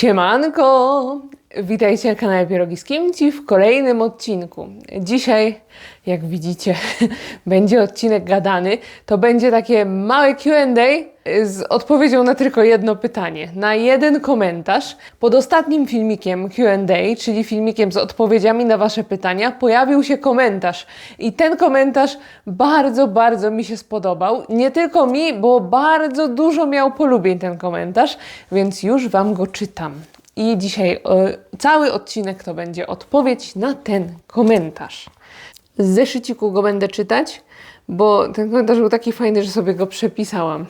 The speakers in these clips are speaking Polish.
Siemanko! Witajcie na kanale Pierogi z Kimci w kolejnym odcinku. Dzisiaj, jak widzicie, będzie odcinek gadany. To będzie takie małe Q&A z odpowiedzią na tylko jedno pytanie. Na jeden komentarz. Pod ostatnim filmikiem Q&A, czyli filmikiem z odpowiedziami na Wasze pytania, pojawił się komentarz. I ten komentarz bardzo, bardzo mi się spodobał. Nie tylko mi, bo bardzo dużo miał polubień ten komentarz, więc już Wam go czytam. I dzisiaj e, cały odcinek to będzie odpowiedź na ten komentarz. Z zeszyciku go będę czytać, bo ten komentarz był taki fajny, że sobie go przepisałam.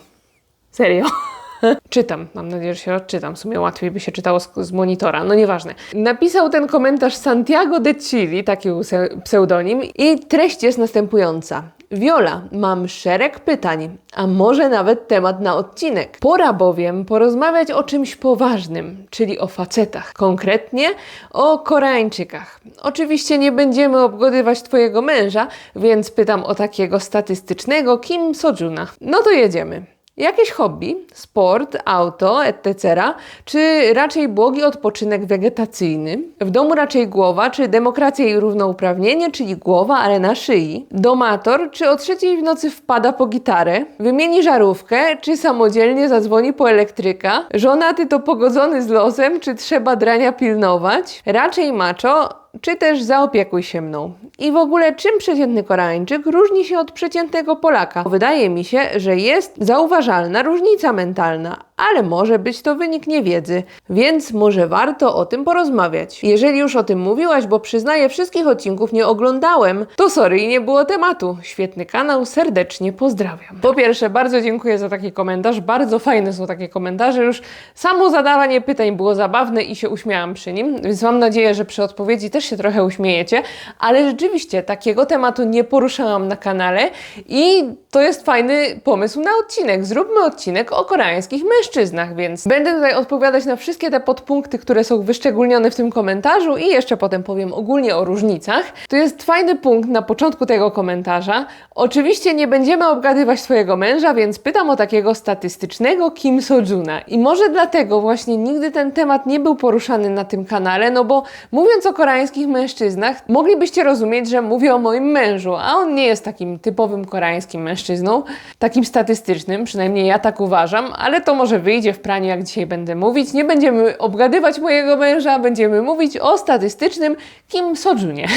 Serio. Czytam, mam nadzieję, że się odczytam. W sumie łatwiej by się czytało z, z monitora, no nieważne. Napisał ten komentarz Santiago de Chili, taki był pseudonim, i treść jest następująca. Wiola, mam szereg pytań, a może nawet temat na odcinek. Pora bowiem porozmawiać o czymś poważnym, czyli o facetach, konkretnie o Koreańczykach. Oczywiście nie będziemy obgadywać Twojego męża, więc pytam o takiego statystycznego Kim Sojuna. No to jedziemy. Jakieś hobby, sport, auto, etc., czy raczej błogi odpoczynek wegetacyjny? W domu raczej głowa, czy demokracja i równouprawnienie, czyli głowa, ale na szyi? Domator, czy o trzeciej w nocy wpada po gitarę? Wymieni żarówkę, czy samodzielnie zadzwoni po elektryka? Żonaty to pogodzony z losem, czy trzeba drania pilnować? Raczej macho, czy też zaopiekuj się mną. I w ogóle czym przeciętny Koreańczyk różni się od przeciętnego Polaka? Wydaje mi się, że jest zauważalna różnica mentalna, ale może być to wynik niewiedzy, więc może warto o tym porozmawiać. Jeżeli już o tym mówiłaś, bo przyznaję, wszystkich odcinków nie oglądałem, to sorry nie było tematu. Świetny kanał, serdecznie pozdrawiam. Po pierwsze, bardzo dziękuję za taki komentarz, bardzo fajne są takie komentarze, już samo zadawanie pytań było zabawne i się uśmiałam przy nim, więc mam nadzieję, że przy odpowiedzi też się trochę uśmiejecie, ale rzeczywiście takiego tematu nie poruszałam na kanale i to jest fajny pomysł na odcinek. Zróbmy odcinek o koreańskich mężczyznach, więc będę tutaj odpowiadać na wszystkie te podpunkty, które są wyszczególnione w tym komentarzu i jeszcze potem powiem ogólnie o różnicach. To jest fajny punkt na początku tego komentarza. Oczywiście nie będziemy obgadywać swojego męża, więc pytam o takiego statystycznego Kim Sojuna. I może dlatego właśnie nigdy ten temat nie był poruszany na tym kanale, no bo mówiąc o koreańskich mężczyznach, moglibyście rozumieć, że mówię o moim mężu, a on nie jest takim typowym koreańskim mężczyzną, takim statystycznym, przynajmniej ja tak uważam, ale to może wyjdzie w praniu, jak dzisiaj będę mówić. Nie będziemy obgadywać mojego męża, będziemy mówić o statystycznym Kim Sojunie.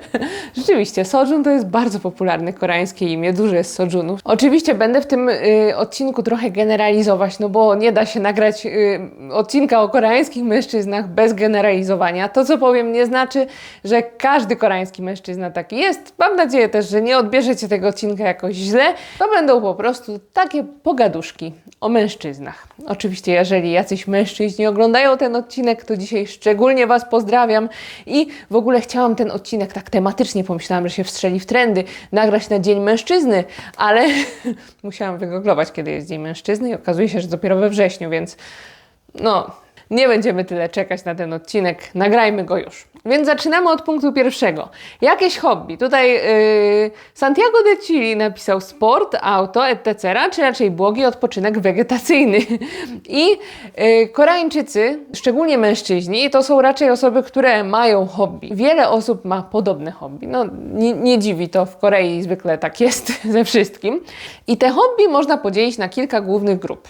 Rzeczywiście, Sojun to jest bardzo popularne koreańskie imię, dużo jest Sojunów. Oczywiście będę w tym y, odcinku trochę generalizować, no bo nie da się nagrać y, odcinka o koreańskich mężczyznach bez generalizowania. To, co powiem, nie znaczy, że każdy koreański mężczyzna taki jest. Mam nadzieję też, że nie odbierzecie tego odcinka jakoś źle. To będą po prostu takie pogaduszki o mężczyznach. Oczywiście, jeżeli jacyś mężczyźni oglądają ten odcinek, to dzisiaj szczególnie Was pozdrawiam. I w ogóle chciałam ten odcinek tak tematycznie, pomyślałam, że się wstrzeli w trendy, nagrać na Dzień Mężczyzny, ale musiałam wygooglować, kiedy jest Dzień Mężczyzny i okazuje się, że dopiero we wrześniu, więc no, nie będziemy tyle czekać na ten odcinek, nagrajmy go już. Więc zaczynamy od punktu pierwszego. Jakieś hobby. Tutaj yy, Santiago de Chile napisał sport, auto, etc., czy raczej błogi odpoczynek wegetacyjny. I yy, Koreańczycy, szczególnie mężczyźni, to są raczej osoby, które mają hobby. Wiele osób ma podobne hobby. No, nie, nie dziwi to, w Korei zwykle tak jest ze wszystkim. I te hobby można podzielić na kilka głównych grup.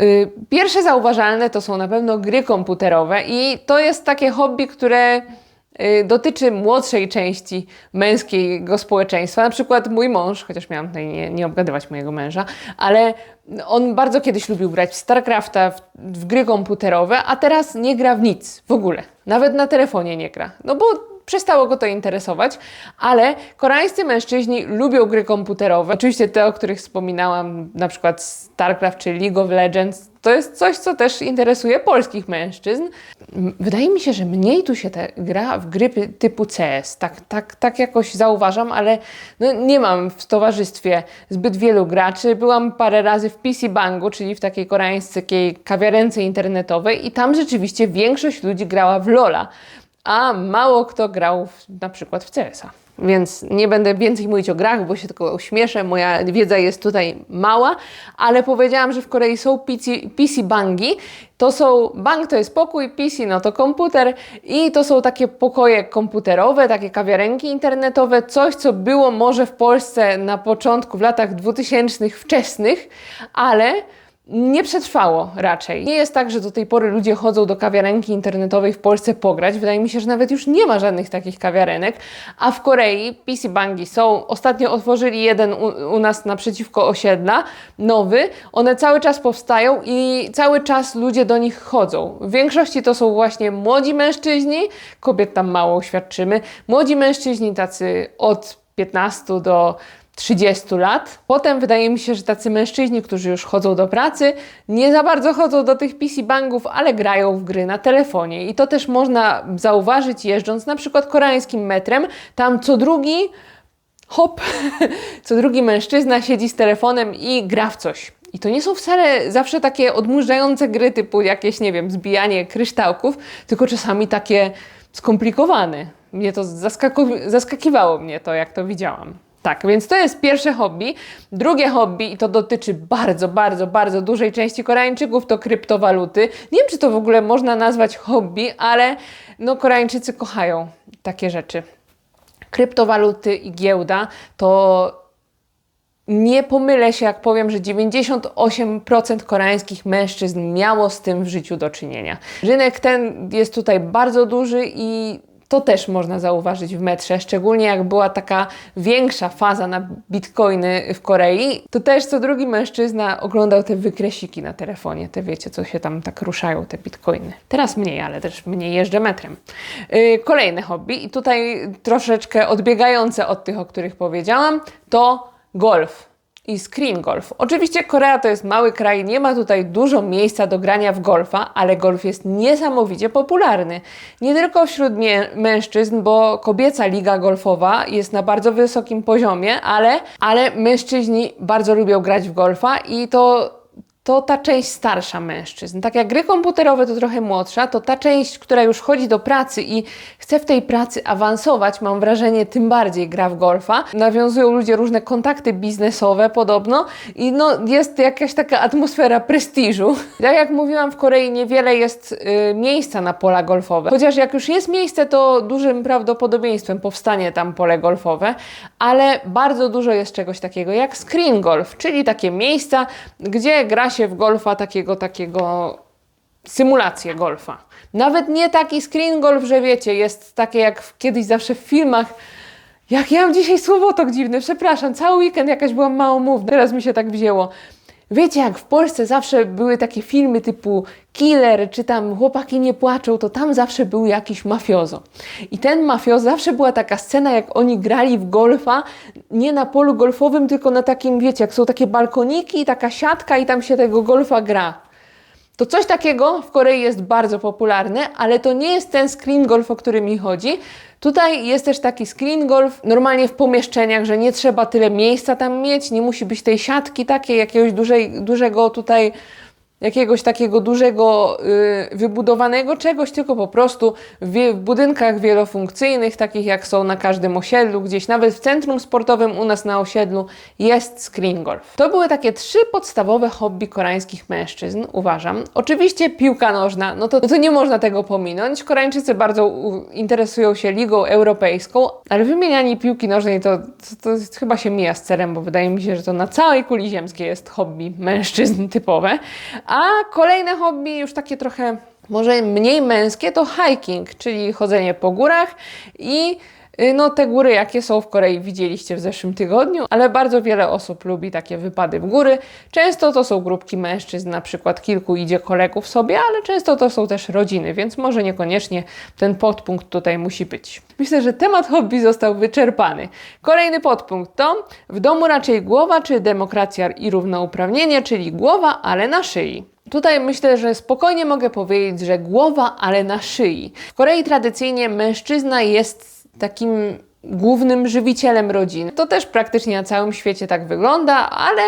Y, Pierwsze zauważalne to są na pewno gry komputerowe i to jest takie hobby, które y, dotyczy młodszej części męskiego społeczeństwa. Na przykład mój mąż, chociaż miałam tutaj nie, nie obgadywać mojego męża, ale on bardzo kiedyś lubił grać w StarCrafta, w, w gry komputerowe, a teraz nie gra w nic w ogóle. Nawet na telefonie nie gra. No bo przestało go to interesować, ale koreańscy mężczyźni lubią gry komputerowe. Oczywiście te, o których wspominałam, na przykład StarCraft czy League of Legends, to jest coś, co też interesuje polskich mężczyzn. Wydaje mi się, że mniej tu się gra w gry typu CS. Tak, tak, tak jakoś zauważam, ale no nie mam w towarzystwie zbyt wielu graczy. Byłam parę razy w PC Bangu, czyli w takiej koreańskiej kawiarence internetowej i tam rzeczywiście większość ludzi grała w LoLa. A mało kto grał w, na przykład w CS-a. Więc nie będę więcej mówić o grach, bo się tylko uśmieszę. Moja wiedza jest tutaj mała, ale powiedziałam, że w Korei są PC, PC bangi. To są, bank to jest pokój, PC no to komputer i to są takie pokoje komputerowe, takie kawiarenki internetowe, coś co było może w Polsce na początku, w latach 2000 wczesnych, ale nie przetrwało raczej. Nie jest tak, że do tej pory ludzie chodzą do kawiarenki internetowej w Polsce pograć. Wydaje mi się, że nawet już nie ma żadnych takich kawiarenek. A w Korei PC Bangi są. Ostatnio otworzyli jeden u, u nas naprzeciwko osiedla, nowy. One cały czas powstają i cały czas ludzie do nich chodzą. W większości to są właśnie młodzi mężczyźni, kobiet tam mało świadczymy. Młodzi mężczyźni tacy od 15 do 30 lat. Potem wydaje mi się, że tacy mężczyźni, którzy już chodzą do pracy, nie za bardzo chodzą do tych PC bangów, ale grają w gry na telefonie. I to też można zauważyć jeżdżąc na przykład koreańskim metrem. Tam co drugi hop, co drugi mężczyzna siedzi z telefonem i gra w coś. I to nie są wcale zawsze takie odmurzające gry typu jakieś, nie wiem, zbijanie kryształków, tylko czasami takie skomplikowane. Mnie to zaskaku- zaskakiwało mnie to, jak to widziałam. Tak, więc to jest pierwsze hobby. Drugie hobby, i to dotyczy bardzo, bardzo, bardzo dużej części Koreańczyków, to kryptowaluty. Nie wiem, czy to w ogóle można nazwać hobby, ale no, Koreańczycy kochają takie rzeczy. Kryptowaluty i giełda to nie pomylę się, jak powiem, że 98% koreańskich mężczyzn miało z tym w życiu do czynienia. Rynek ten jest tutaj bardzo duży i to też można zauważyć w metrze, szczególnie jak była taka większa faza na bitcoiny w Korei, to też co drugi mężczyzna oglądał te wykresiki na telefonie, te wiecie, co się tam tak ruszają, te bitcoiny. Teraz mniej, ale też mniej jeżdżę metrem. Yy, kolejne hobby i tutaj troszeczkę odbiegające od tych, o których powiedziałam, to golf i screen golf. Oczywiście Korea to jest mały kraj, nie ma tutaj dużo miejsca do grania w golfa, ale golf jest niesamowicie popularny. Nie tylko wśród mężczyzn, bo kobieca liga golfowa jest na bardzo wysokim poziomie, ale, ale mężczyźni bardzo lubią grać w golfa i to to ta część starsza mężczyzn. Tak jak gry komputerowe to trochę młodsza, to ta część, która już chodzi do pracy i chce w tej pracy awansować, mam wrażenie, tym bardziej gra w golfa. Nawiązują ludzie różne kontakty biznesowe podobno i no, jest jakaś taka atmosfera prestiżu. Tak jak mówiłam, w Korei niewiele jest y, miejsca na pola golfowe. Chociaż jak już jest miejsce, to dużym prawdopodobieństwem powstanie tam pole golfowe, ale bardzo dużo jest czegoś takiego jak screen golf, czyli takie miejsca, gdzie gra się w golfa takiego, takiego symulację golfa. Nawet nie taki screen golf, że wiecie, jest takie jak kiedyś zawsze w filmach. Jak ja mam dzisiaj słowotok dziwny, przepraszam, cały weekend jakaś byłam małomówna, teraz mi się tak wzięło. Wiecie, jak w Polsce zawsze były takie filmy typu Killer, czy tam Chłopaki nie płaczą, to tam zawsze był jakiś mafiozo. I ten mafiozo, zawsze była taka scena, jak oni grali w golfa, nie na polu golfowym, tylko na takim, wiecie, jak są takie balkoniki, taka siatka i tam się tego golfa gra. To coś takiego w Korei jest bardzo popularne, ale to nie jest ten screen golf, o który mi chodzi. Tutaj jest też taki screen golf, normalnie w pomieszczeniach, że nie trzeba tyle miejsca tam mieć, nie musi być tej siatki takiej, jakiegoś dużej, dużego tutaj jakiegoś takiego dużego, y, wybudowanego czegoś, tylko po prostu w, budynkach wielofunkcyjnych, takich jak są na każdym osiedlu, gdzieś nawet w centrum sportowym u nas na osiedlu jest screen golf. To były takie trzy podstawowe hobby koreańskich mężczyzn, uważam. Oczywiście piłka nożna, no to, to nie można tego pominąć. Koreańczycy bardzo interesują się Ligą Europejską, ale wymienianie piłki nożnej to, to, to chyba się mija z celem, bo wydaje mi się, że to na całej kuli ziemskiej jest hobby mężczyzn typowe. A kolejne hobby, już takie trochę może mniej męskie, to hiking, czyli chodzenie po górach i no te góry, jakie są w Korei, widzieliście w zeszłym tygodniu, ale bardzo wiele osób lubi takie wypady w góry. Często to są grupki mężczyzn, na przykład kilku idzie kolegów sobie, ale często to są też rodziny, więc może niekoniecznie ten podpunkt tutaj musi być. Myślę, że temat hobby został wyczerpany. Kolejny podpunkt to w domu raczej głowa czy demokracja i równouprawnienie, czyli głowa, ale na szyi. Tutaj myślę, że spokojnie mogę powiedzieć, że głowa, ale na szyi. W Korei tradycyjnie mężczyzna jest takim głównym żywicielem rodziny. To też praktycznie na całym świecie tak wygląda, ale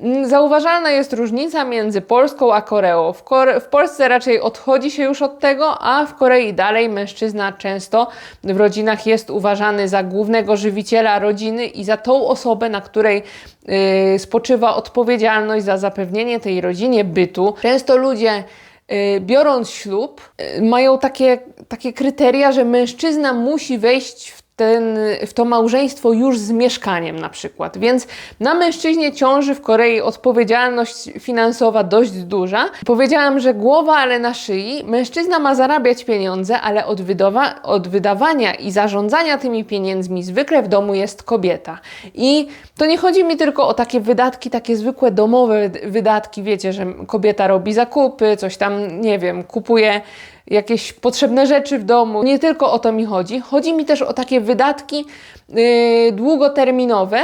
Mm, Zauważalna jest różnica między Polską a Koreą. W, w Polsce raczej odchodzi się już od tego, a w Korei dalej mężczyzna często w rodzinach jest uważany za głównego żywiciela rodziny i za tą osobę, na której y, spoczywa odpowiedzialność za zapewnienie tej rodzinie bytu. Często ludzie biorąc ślub, y, mają takie, takie kryteria, że mężczyzna musi wejść w ten, w to małżeństwo już z mieszkaniem na przykład. Więc na mężczyźnie ciąży w Korei odpowiedzialność finansowa dość duża. Powiedziałam, że głowa, ale na szyi. Mężczyzna ma zarabiać pieniądze, ale od, wydawa- od wydawania i zarządzania tymi pieniędzmi zwykle w domu jest kobieta. I to nie chodzi mi tylko o takie wydatki, takie zwykłe domowe wydatki, wiecie, że kobieta robi zakupy, coś tam, nie wiem, kupuje jakieś potrzebne rzeczy w domu. Nie tylko o to mi chodzi. Chodzi mi też o takie wydatki yy, długoterminowe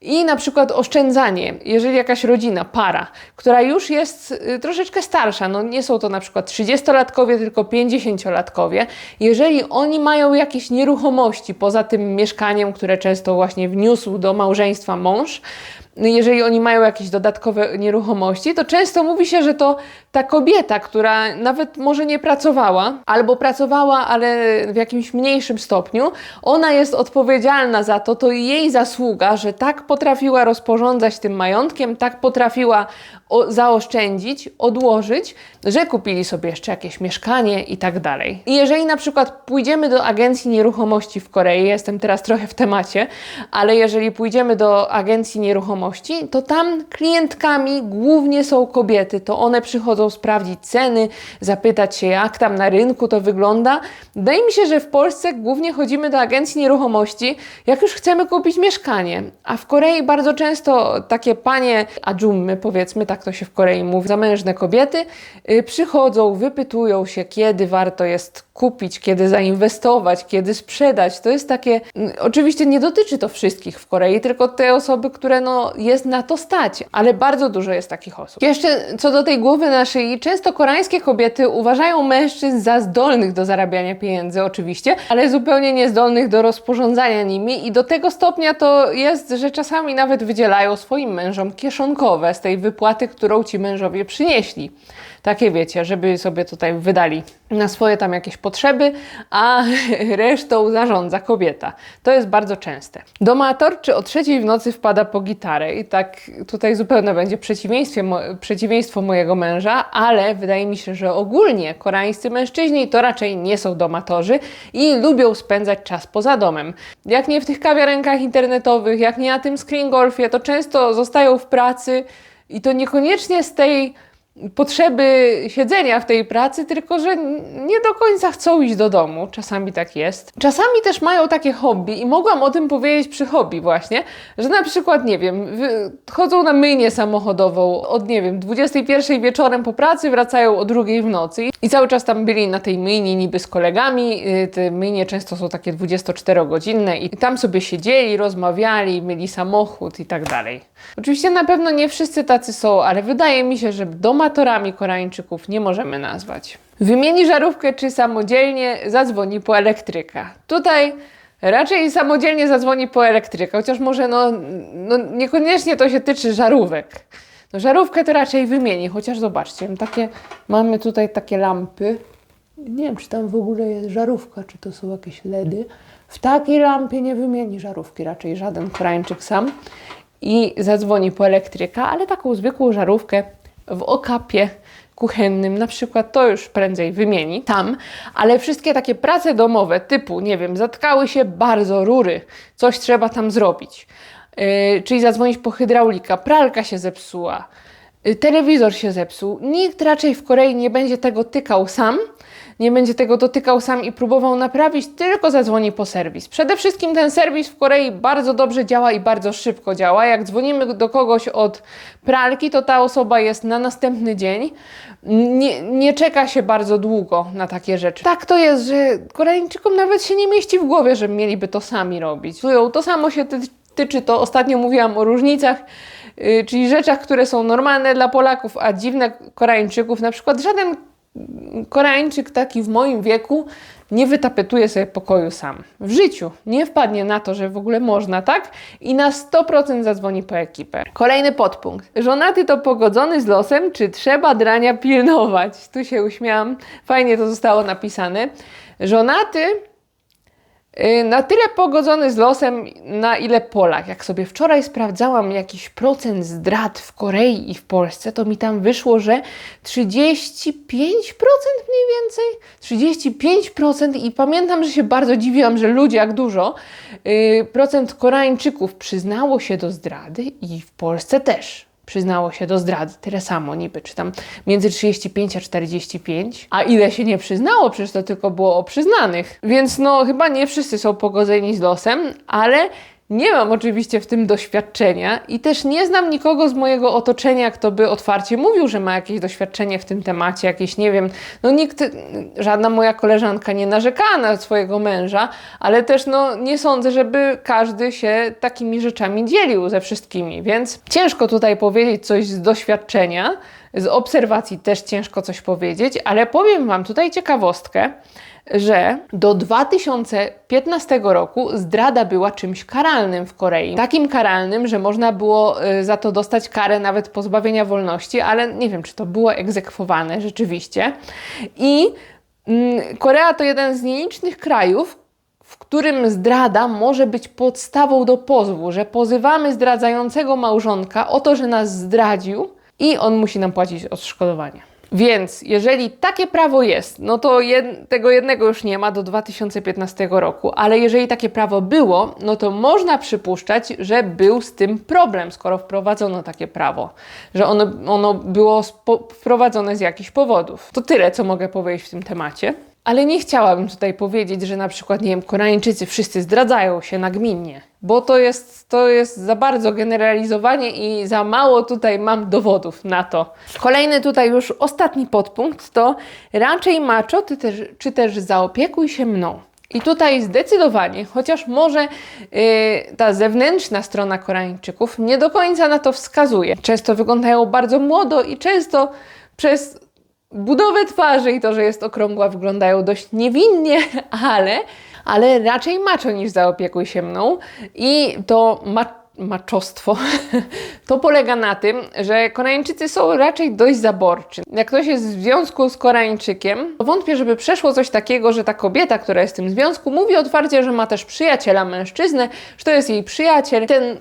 i na przykład oszczędzanie. Jeżeli jakaś rodzina, para, która już jest y, troszeczkę starsza, no nie są to na przykład 30-latkowie, tylko 50-latkowie, jeżeli oni mają jakieś nieruchomości poza tym mieszkaniem, które często właśnie wniósł do małżeństwa mąż, jeżeli oni mają jakieś dodatkowe nieruchomości, to często mówi się, że to ta kobieta, która nawet może nie pracowała, albo pracowała, ale w jakimś mniejszym stopniu, ona jest odpowiedzialna za to, to jej zasługa, że tak potrafiła rozporządzać tym majątkiem, tak potrafiła zaoszczędzić, odłożyć, że kupili sobie jeszcze jakieś mieszkanie i tak dalej. I jeżeli na przykład pójdziemy do agencji nieruchomości w Korei, jestem teraz trochę w temacie, ale jeżeli pójdziemy do agencji nieruchomości, to tam klientkami głównie są kobiety. To one przychodzą sprawdzić ceny, zapytać się, jak tam na rynku to wygląda. Wydaje mi się, że w Polsce głównie chodzimy do agencji nieruchomości, jak już chcemy kupić mieszkanie. A w Korei bardzo często takie panie adżummy, powiedzmy, tak to się w Korei mówi, zamężne kobiety, yy, przychodzą, wypytują się, kiedy warto jest kupić, kiedy zainwestować, kiedy sprzedać. To jest takie. Oczywiście nie dotyczy to wszystkich w Korei, tylko te osoby, które no, jest na to stać, ale bardzo dużo jest takich osób. Jeszcze co do tej głowy na szyi, często koreańskie kobiety uważają mężczyzn za zdolnych do zarabiania pieniędzy, oczywiście, ale zupełnie niezdolnych do rozporządzania nimi i do tego stopnia to jest, że czasami nawet wydzielają swoim mężom kieszonkowe z tej wypłaty, którą ci mężowie przynieśli. Takie wiecie, żeby sobie tutaj wydali na swoje tam jakieś potrzeby, a resztą zarządza kobieta. To jest bardzo częste. Domatorczy o trzeciej w nocy wpada po gitarę i tak tutaj zupełnie będzie przeciwieństwie, mo- przeciwieństwo mojego męża, ale wydaje mi się, że ogólnie koreańscy mężczyźni to raczej nie są domatorzy i lubią spędzać czas poza domem. Jak nie w tych kawiarenkach internetowych, jak nie na tym screen golfie, to często zostają w pracy i to niekoniecznie z tej potrzeby siedzenia w tej pracy, tylko że nie do końca chcą iść do domu. Czasami tak jest. Czasami też mają takie hobby i mogłam o tym powiedzieć przy hobby właśnie, że na przykład, nie wiem, chodzą na myjnię samochodową od, nie wiem, 21 wieczorem po pracy, wracają o drugiej w nocy i cały czas tam byli na tej myjni niby z kolegami. Y, Te myjnie często są takie 24-godzinne i tam sobie siedzieli, rozmawiali, mieli samochód i tak dalej. Oczywiście na pewno nie wszyscy tacy są, ale wydaje mi się, że domatorami Koreańczyków nie możemy nazwać. Wymieni żarówkę czy samodzielnie zadzwoni po elektryka. Tutaj raczej samodzielnie zadzwoni po elektryka, chociaż może no, no niekoniecznie to się tyczy żarówek. No żarówkę to raczej wymieni, chociaż zobaczcie, takie, mamy tutaj takie lampy. Nie wiem, czy tam w ogóle jest żarówka, czy to są jakieś LEDy. W takiej lampie nie wymieni żarówki, raczej żaden Koreańczyk sam. I zadzwoni po elektryka, ale taką zwykłą żarówkę w okapie kuchennym na przykład to już prędzej wymieni tam, ale wszystkie takie prace domowe typu, nie wiem, zatkały się bardzo rury, coś trzeba tam zrobić. Yy, czyli zadzwonić po hydraulika, pralka się zepsuła, yy, telewizor się zepsuł. Nikt raczej w Korei nie będzie tego tykał sam, nie będzie tego dotykał sam i próbował naprawić, tylko zadzwoni po serwis. Przede wszystkim ten serwis w Korei bardzo dobrze działa i bardzo szybko działa. Jak dzwonimy do kogoś od pralki, to ta osoba jest na następny dzień. Nie, nie czeka się bardzo długo na takie rzeczy. Tak to jest, że Koreańczykom nawet się nie mieści w głowie, że mieliby to sami robić. To samo się ty tyczy, to ostatnio mówiłam o różnicach, yy, czyli rzeczach, które są normalne dla Polaków, a dziwne Koreańczyków. Na przykład żaden Koreańczyk taki w moim wieku nie wytapetuje sobie pokoju sam. W życiu nie wpadnie na to, że w ogóle można, tak? I na 100% zadzwoni po ekipę. Kolejny podpunkt. Żonaty to pogodzony z losem, czy trzeba drania pilnować? Tu się uśmiałam. Fajnie to zostało napisane. Żonaty na tyle pogodzony z losem, na ile Polak. Jak sobie wczoraj sprawdzałam jakiś procent zdrad w Korei i w Polsce, to mi tam wyszło, że 35% mniej więcej. 35% i pamiętam, że się bardzo dziwiłam, że ludzie, jak dużo, yy, procent Koreańczyków przyznało się do zdrady i w Polsce też przyznało się do zdrady. Tyle samo niby, czy tam między 35 a 45. A ile się nie przyznało? Przecież to tylko było o przyznanych. Więc no chyba nie wszyscy są pogodzeni z losem, ale nie mam oczywiście w tym doświadczenia i też nie znam nikogo z mojego otoczenia, kto by otwarcie mówił, że ma jakieś doświadczenie w tym temacie, jakieś, nie wiem, no nikt, żadna moja koleżanka nie narzekała na swojego męża, ale też no nie sądzę, żeby każdy się takimi rzeczami dzielił ze wszystkimi, więc ciężko tutaj powiedzieć coś z doświadczenia, z obserwacji też ciężko coś powiedzieć, ale powiem Wam tutaj ciekawostkę, że do 2015 roku zdrada była czymś karalnym w Korei. Takim karalnym, że można było y, za to dostać karę nawet pozbawienia wolności, ale nie wiem, czy to było egzekwowane rzeczywiście. I mm, Korea to jeden z nielicznych krajów, w którym zdrada może być podstawą do pozwu, że pozywamy zdradzającego małżonka o to, że nas zdradził i on musi nam płacić odszkodowanie. Więc jeżeli takie prawo jest, no to jed tego jednego już nie ma do 2015 roku, ale jeżeli takie prawo było, no to można przypuszczać, że był z tym problem, skoro wprowadzono takie prawo, że ono, ono było wprowadzone z jakichś powodów. To tyle, co mogę powiedzieć w tym temacie. Ale nie chciałabym tutaj powiedzieć, że na przykład, nie wiem, Koreańczycy wszyscy zdradzają się nagminnie, bo to jest, to jest za bardzo generalizowanie i za mało tutaj mam dowodów na to. Kolejny tutaj już ostatni podpunkt to raczej macho, ty też, czy też zaopiekuj się mną. I tutaj zdecydowanie, chociaż może yy, ta zewnętrzna strona Koreańczyków nie do końca na to wskazuje. Często wyglądają bardzo młodo i często przez budowę twarzy i to, że jest okrągła, wyglądają dość niewinnie, ale, ale raczej macho niż zaopiekuj się mną. I to ma maczostwo, to polega na tym, że Koreańczycy są raczej dość zaborczy. Jak ktoś jest w związku z Koreańczykiem, to wątpię, żeby przeszło coś takiego, że ta kobieta, która jest w tym związku, mówi otwarcie, że ma też przyjaciela mężczyznę, że to jest jej przyjaciel. Ten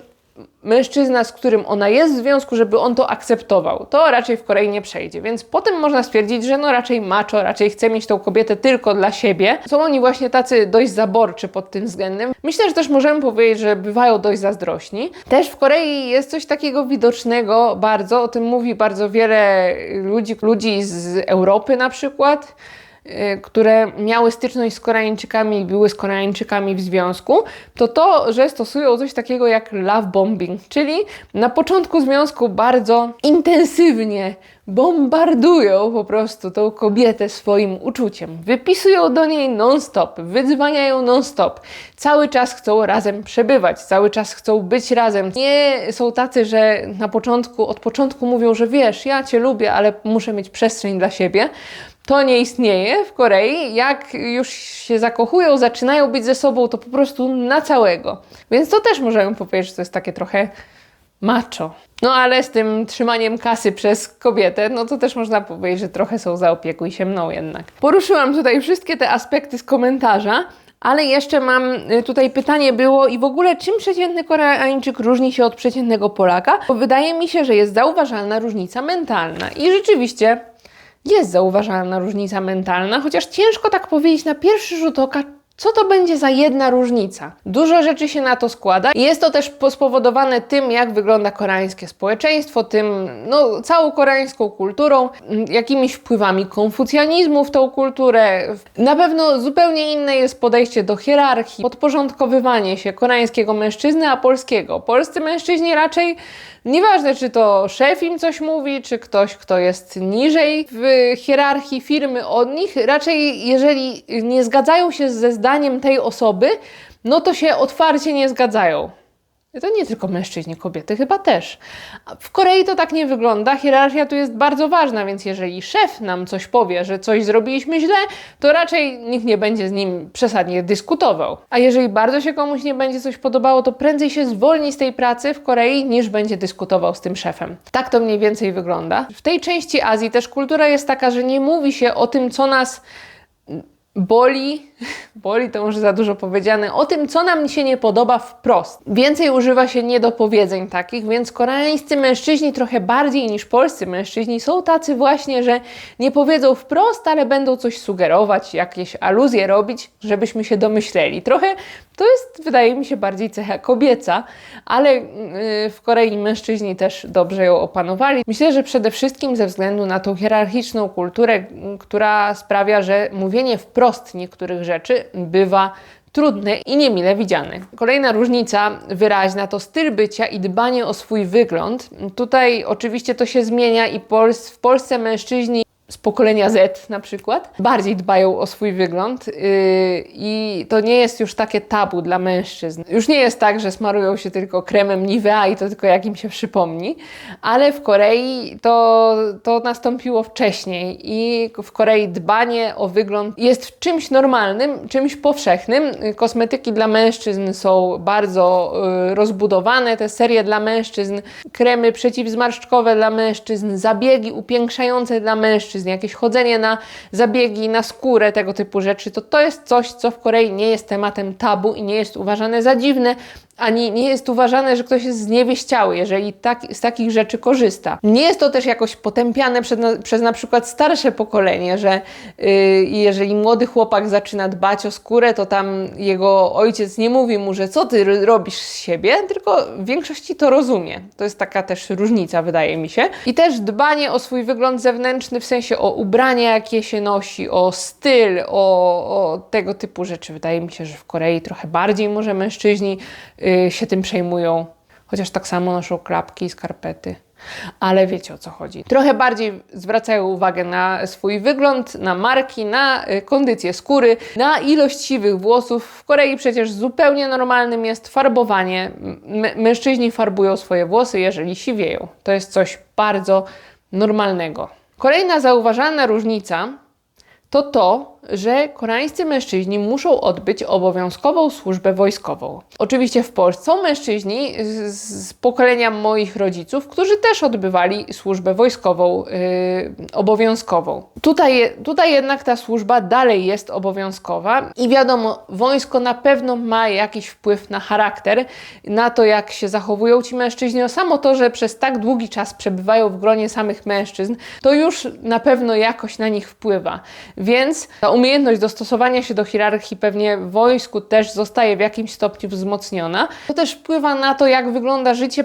mężczyzna, z którym ona jest w związku, żeby on to akceptował. To raczej w Korei nie przejdzie, więc potem można stwierdzić, że no raczej macho, raczej chce mieć tą kobietę tylko dla siebie. Są oni właśnie tacy dość zaborczy pod tym względem. Myślę, że też możemy powiedzieć, że bywają dość zazdrośni. Też w Korei jest coś takiego widocznego bardzo, o tym mówi bardzo wiele ludzi, ludzi z Europy na przykład, które miały styczność z Koreańczykami i były z Koreańczykami w związku, to to, że stosują coś takiego jak love bombing, czyli na początku związku bardzo intensywnie bombardują po prostu tą kobietę swoim uczuciem. Wypisują do niej non-stop, wydzwaniają non-stop. Cały czas chcą razem przebywać, cały czas chcą być razem. Nie są tacy, że na początku, od początku mówią, że wiesz, ja cię lubię, ale muszę mieć przestrzeń dla siebie to nie istnieje w Korei. Jak już się zakochują, zaczynają być ze sobą, to po prostu na całego. Więc to też możemy powiedzieć, że to jest takie trochę macho. No ale z tym trzymaniem kasy przez kobietę, no to też można powiedzieć, że trochę są zaopiekuj się mną jednak. Poruszyłam tutaj wszystkie te aspekty z komentarza, ale jeszcze mam y, tutaj pytanie było i w ogóle czym przeciętny Koreańczyk różni się od przeciętnego Polaka? Bo wydaje mi się, że jest zauważalna różnica mentalna. I rzeczywiście jest zauważalna różnica mentalna, chociaż ciężko tak powiedzieć na pierwszy rzut oka, co to będzie za jedna różnica? Dużo rzeczy się na to składa i jest to też spowodowane tym, jak wygląda koreańskie społeczeństwo, tym, no, całą koreańską kulturą, jakimiś wpływami konfucjanizmu w tą kulturę. Na pewno zupełnie inne jest podejście do hierarchii, podporządkowywanie się koreańskiego mężczyzny, a polskiego. Polscy mężczyźni raczej Nieważne, czy to szef im coś mówi, czy ktoś, kto jest niżej w hierarchii firmy od nich, raczej jeżeli nie zgadzają się ze zdaniem tej osoby, no to się otwarcie nie zgadzają. To nie tylko mężczyźni, kobiety chyba też. W Korei to tak nie wygląda. Hierarchia tu jest bardzo ważna, więc jeżeli szef nam coś powie, że coś zrobiliśmy źle, to raczej nikt nie będzie z nim przesadnie dyskutował. A jeżeli bardzo się komuś nie będzie coś podobało, to prędzej się zwolni z tej pracy w Korei, niż będzie dyskutował z tym szefem. Tak to mniej więcej wygląda. W tej części Azji też kultura jest taka, że nie mówi się o tym, co nas boli, boli to może za dużo powiedziane, o tym, co nam się nie podoba wprost. Więcej używa się niedopowiedzeń takich, więc koreańscy mężczyźni trochę bardziej niż polscy mężczyźni są tacy właśnie, że nie powiedzą wprost, ale będą coś sugerować, jakieś aluzje robić, żebyśmy się domyśleli. Trochę to jest, wydaje mi się, bardziej cecha kobieca, ale yy, w Korei mężczyźni też dobrze ją opanowali. Myślę, że przede wszystkim ze względu na tą hierarchiczną kulturę, która sprawia, że mówienie wprost niektórych rzeczy bywa trudne i niemile widziane. Kolejna różnica wyraźna to styl bycia i dbanie o swój wygląd. Tutaj oczywiście to się zmienia i w Polsce mężczyźni z pokolenia Z na przykład, bardziej dbają o swój wygląd yy, i to nie jest już takie tabu dla mężczyzn. Już nie jest tak, że smarują się tylko kremem Nivea i to tylko jak im się przypomni, ale w Korei to, to nastąpiło wcześniej i w Korei dbanie o wygląd jest czymś normalnym, czymś powszechnym. Kosmetyki dla mężczyzn są bardzo yy, rozbudowane, te serie dla mężczyzn, kremy przeciwzmarszczkowe dla mężczyzn, zabiegi upiększające dla mężczyzn, jakieś chodzenie na zabiegi, na skórę, tego typu rzeczy, to to jest coś, co w Korei nie jest tematem tabu i nie jest uważane za dziwne, ani nie jest uważane, że ktoś jest zniewieściały, jeżeli tak, z takich rzeczy korzysta. Nie jest to też jakoś potępiane przez na, przez na przykład starsze pokolenie, że yy, jeżeli młody chłopak zaczyna dbać o skórę, to tam jego ojciec nie mówi mu, że co ty robisz z siebie, tylko w większości to rozumie. To jest taka też różnica, wydaje mi się. I też dbanie o swój wygląd zewnętrzny, w sensie o ubrania, jakie się nosi, o styl, o, o tego typu rzeczy. Wydaje mi się, że w Korei trochę bardziej może mężczyźni yy, się tym przejmują, chociaż tak samo noszą klapki i skarpety. Ale wiecie o co chodzi. Trochę bardziej zwracają uwagę na swój wygląd, na marki, na y, kondycję skóry, na ilość siwych włosów. W Korei przecież zupełnie normalnym jest farbowanie. Mężczyźni farbują swoje włosy, jeżeli siwieją. To jest coś bardzo normalnego. Kolejna zauważalna różnica to to, że koreańscy mężczyźni muszą odbyć obowiązkową służbę wojskową. Oczywiście w Polsce są mężczyźni z, pokolenia moich rodziców, którzy też odbywali służbę wojskową yy, obowiązkową. Tutaj, tutaj jednak ta służba dalej jest obowiązkowa i wiadomo, wojsko na pewno ma jakiś wpływ na charakter, na to jak się zachowują ci mężczyźni. O samo to, że przez tak długi czas przebywają w gronie samych mężczyzn, to już na pewno jakoś na nich wpływa. Więc ta umiejętność dostosowania się do hierarchii pewnie w wojsku też zostaje w jakimś stopniu wzmocniona. To też wpływa na to, jak wygląda życie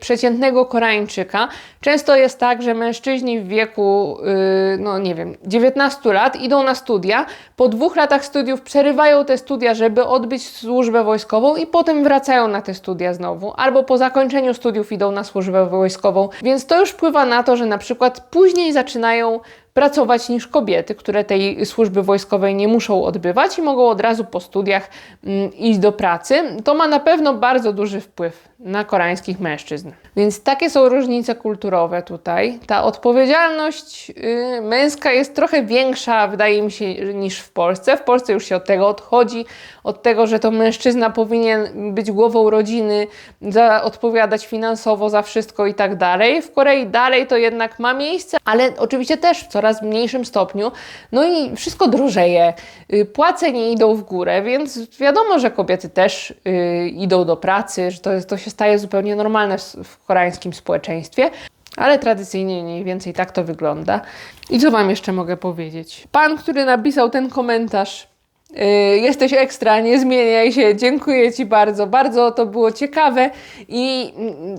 przeciętnego Koreańczyka. Często jest tak, że mężczyźni w wieku, yy, no nie wiem, 19 lat idą na studia, po dwóch latach studiów przerywają te studia, żeby odbyć służbę wojskową i potem wracają na te studia znowu, albo po zakończeniu studiów idą na służbę wojskową. Więc to już wpływa na to, że na przykład później zaczynają pracować niż kobiety, które tej służby wojskowej nie muszą odbywać i mogą od razu po studiach mm, iść do pracy. To ma na pewno bardzo duży wpływ na koreańskich mężczyzn. Więc takie są różnice kulturowe tutaj. Ta odpowiedzialność yy, męska jest trochę większa, wydaje mi się, niż w Polsce. W Polsce już się od tego odchodzi, od tego, że to mężczyzna powinien być głową rodziny, za, odpowiadać finansowo za wszystko i tak dalej. W Korei dalej to jednak ma miejsce, ale oczywiście też w coraz mniejszym stopniu. No i wszystko drożeje, yy, płace nie idą w górę, więc wiadomo, że kobiety też yy, idą do pracy, że to, to się staje zupełnie normalne w, koreańskim społeczeństwie. Ale tradycyjnie mniej więcej tak to wygląda. I co Wam jeszcze mogę powiedzieć? Pan, który napisał ten komentarz, yy, jesteś ekstra, nie zmieniaj się, dziękuję Ci bardzo, bardzo to było ciekawe i mm,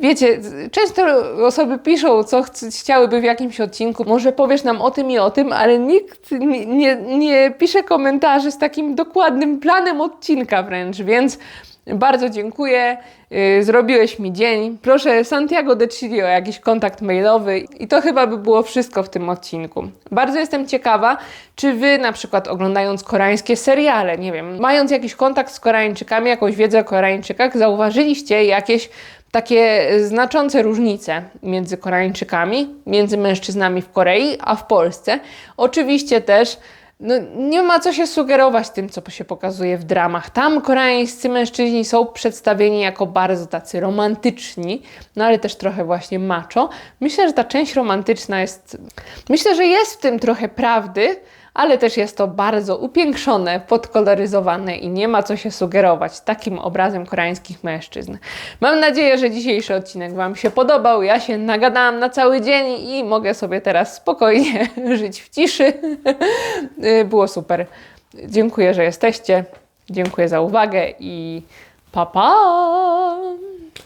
wiecie, często osoby piszą, co ch- chciałyby w jakimś odcinku, może powiesz nam o tym i o tym, ale nikt nie, nie pisze komentarzy z takim dokładnym planem odcinka wręcz, więc Bardzo dziękuję, yy, zrobiłeś mi dzień. Proszę Santiago de Chile o jakiś kontakt mailowy i to chyba by było wszystko w tym odcinku. Bardzo jestem ciekawa, czy wy na przykład oglądając koreańskie seriale, nie wiem, mając jakiś kontakt z Koreańczykami, jakąś wiedzę o Koreańczykach, zauważyliście jakieś takie znaczące różnice między Koreańczykami, między mężczyznami w Korei, a w Polsce. Oczywiście też no, nie ma co się sugerować tym, co się pokazuje w dramach. Tam koreańscy mężczyźni są przedstawieni jako bardzo tacy romantyczni, no ale też trochę właśnie macho. Myślę, że ta część romantyczna jest. Myślę, że jest w tym trochę prawdy, ale też jest to bardzo upiększone, podkoloryzowane i nie ma co się sugerować takim obrazem koreańskich mężczyzn. Mam nadzieję, że dzisiejszy odcinek Wam się podobał. Ja się nagadałam na cały dzień i mogę sobie teraz spokojnie żyć w ciszy. Było super. Dziękuję, że jesteście. Dziękuję za uwagę i pa pa!